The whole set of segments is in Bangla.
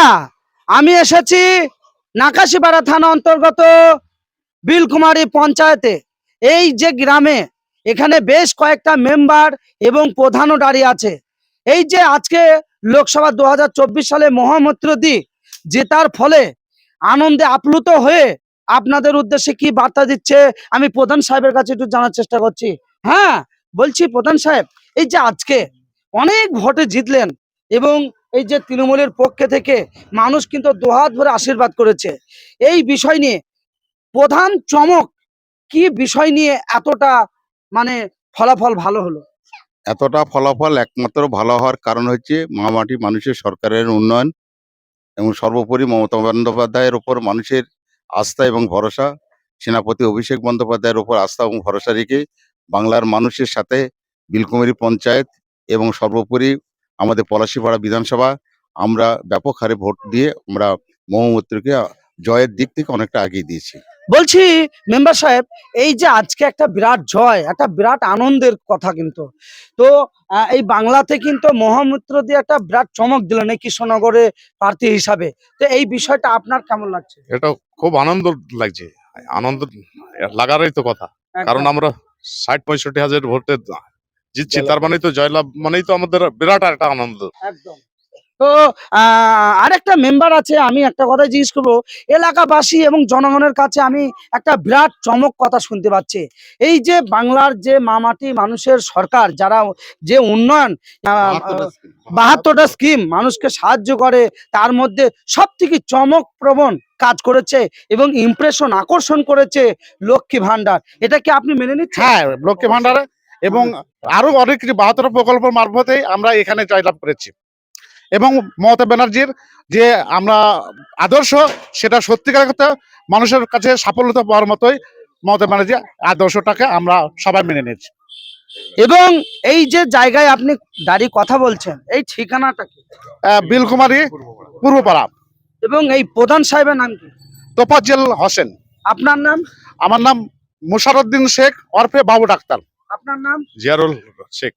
বন্ধুরা আমি এসেছি নাকাশিপাড়া থানা অন্তর্গত বিলকুমারী পঞ্চায়েতে। এই যে গ্রামে এখানে বেশ কয়েকটা মেম্বার এবং প্রধানও দাঁড়িয়ে আছে। এই যে আজকে লোকসভা দু হাজার চব্বিশ সালে মহামূত্রদি জেতার ফলে আনন্দে আপ্লুত হয়ে আপনাদের উদ্দেশ্যে কি বার্তা দিচ্ছে, আমি প্রধান সাহেবের কাছে একটু জানার চেষ্টা করছি। হ্যাঁ বলছি প্রধান সাহেব, এই যে আজকে অনেক ভোটে জিতলেন এবং এই যে তৃণমূলের পক্ষে থেকে মানুষ কিন্তু দুহাত ভরে আশীর্বাদ করেছে। এই বিষয় নিয়ে প্রধান চমক কি বিষয় নিয়ে এতটা মানে ফলাফল ভালো হলো? এতটা ফলাফল একমাত্র ভালো হওয়ার কারণ হচ্ছে মামাটি মানুষের সরকারের উন্নয়ন এবং সর্বোপরি মমতা বন্দ্যোপাধ্যায়ের ওপর মানুষের আস্থা এবং ভরসা, সেনাপতি অভিষেক বন্দ্যোপাধ্যায়ের ওপর আস্থা এবং ভরসা রেখে বাংলার মানুষের সাথে বিলকুমারী পঞ্চায়েত এবং সর্বোপরি আমাদের পলাশিপাড়া বিধানসভা আমরা ব্যাপক হারে ভোট দিয়ে আমরা মহামূত্রকে জয়ের দিক থেকে অনেকটা এগিয়ে দিয়েছি। বলছি মেম্বার সাহেব এই যে আজকে একটা বিরাট জয় একটা বিরাট আনন্দের কথা কিন্তু। তো আহ, এই বাংলাতে কিন্তু মহামূত্র দিয়ে একটা বিরাট চমক দিলেন এই কৃষ্ণনগরে প্রার্থী হিসাবে? তো এই বিষয়টা আপনার কেমন লাগছে? এটা খুব আনন্দ লাগছে। আনন্দ লাগারই তো কথা। কারণ আমরা ষাট পঁয়ষট্টি হাজার ভোটে জিতছি তার মানে তো জয়লাভ মানেই তো আমাদের বিরাট একটা আনন্দ। একদম। তো আহ, আরেকটা মেম্বার আছে আমি একটা কথা জিজ্ঞেস করব। এলাকাবাসী এবং জনগণের কাছে আমি একটা বিরাট চমক কথা শুনতে পাচ্ছি। এই যে বাংলার যে মামাটি মানুষের সরকার যারা যে উন্নয়ন আহ, বাহাত্তরটা স্কিম মানুষকে সাহায্য করে তার মধ্যে সব থেকে চমক প্রবণ কাজ করেছে এবং ইমপ্রেশন আকর্ষণ করেছে লক্ষ্মী ভান্ডার এটা কি আপনি মেনে নিচ্ছেন? হ্যাঁ লক্ষ্মী ভান্ডারে এবং আরও অনেক কিছু বাহাত্তর প্রকল্প মারফতে আমরা এখানে জয়লাভ করেছি। এবং মমতা ব্যানার্জির যে আমরা আদর্শ সেটা সত্যিকার কথা মানুষের কাছে সাফল্যতা পাওয়ার মতোই মমতা ব্যানার্জি আদর্শটাকে আমরা সবাই মেনে নিয়েছি। এবং এই যে জায়গায় আপনি দাঁড়িয়ে কথা বলছেন এই ঠিকানাটা কি? বিলকুমারী পূর্বপাড়া। এবং এই প্রধান সাহেবের নাম কি? তোফাজ্জেল হোসেন। আপনার নাম? আমার নাম মুশারুদ্দিন শেখ ওরফে বাবু ডাক্তার। আপনার নাম? জিয়ারুল শেখ।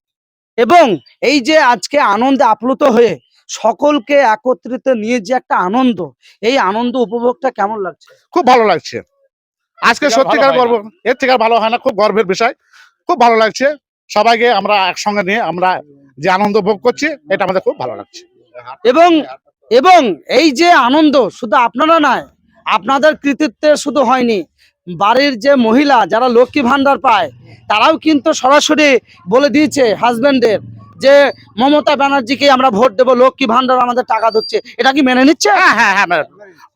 এবং এই যে আজকে আনন্দে আপ্লুত হয়ে সকলকে একত্রিত নিয়ে যে একটা আনন্দ এই আনন্দ উপভোগটা কেমন লাগছে? খুব ভালো লাগছে। আজকে সত্যিকার গর্ব এর থেকে আর ভালো হয় না খুব গর্বের বিষয়। খুব ভালো লাগছে। সবাইকে আমরা একসঙ্গে নিয়ে আমরা যে আনন্দ ভোগ করছি এটা আমাদের খুব ভালো লাগছে। এবং এবং এই যে আনন্দ শুধু আপনারা নয় আপনাদের কৃতিত্বে শুধু হয়নি বাড়ির যে মহিলা যারা লক্ষ্মী ভান্ডার পায় তারাও কিন্তু সরাসরি বলে দিয়েছে হাজবেন্ডের যে মমতা ব্যানার্জিকে আমরা ভোট দেবো লক্ষ্মী ভান্ডার আমাদের টাকা দিচ্ছে এটা কি মেনে নিচ্ছে? হ্যাঁ হ্যাঁ হ্যাঁ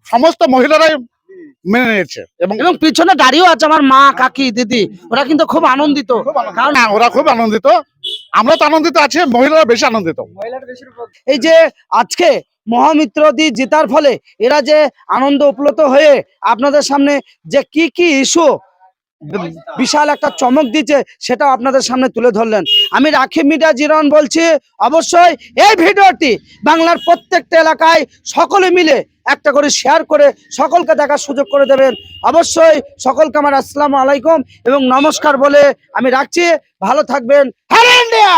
সমস্ত মহিলারাই মেনে নিয়েছে। এবং এবং পিছনে দাঁড়িয়েও আছে আমার মা কাকি দিদি। ওরা কিন্তু খুব আনন্দিত। কারণ হ্যাঁ, ওরা খুব আনন্দিত। আমরা তো আনন্দিত আছি মহিলারা বেশি আনন্দিত। এই যে আজকে মহামিত্র দি জেতার ফলে এরা যে আনন্দ উপলত হয়ে আপনাদের সামনে যে কি কি ইস্যু বিশাল একটা চমক দিচ্ছে সেটা আপনাদের সামনে তুলে ধরলেন। আমি রাখি মিডিয়া জিরন বলছি অবশ্যই এই ভিডিওটি বাংলার প্রত্যেকটা এলাকায় সকলে মিলে একটা করে শেয়ার করে সকলকে দেখার সুযোগ করে দেবেন। অবশ্যই সকলকে আমার আসসালামু আলাইকুম এবং নমস্কার বলে আমি রাখছি। ভালো থাকবেন। Hello India!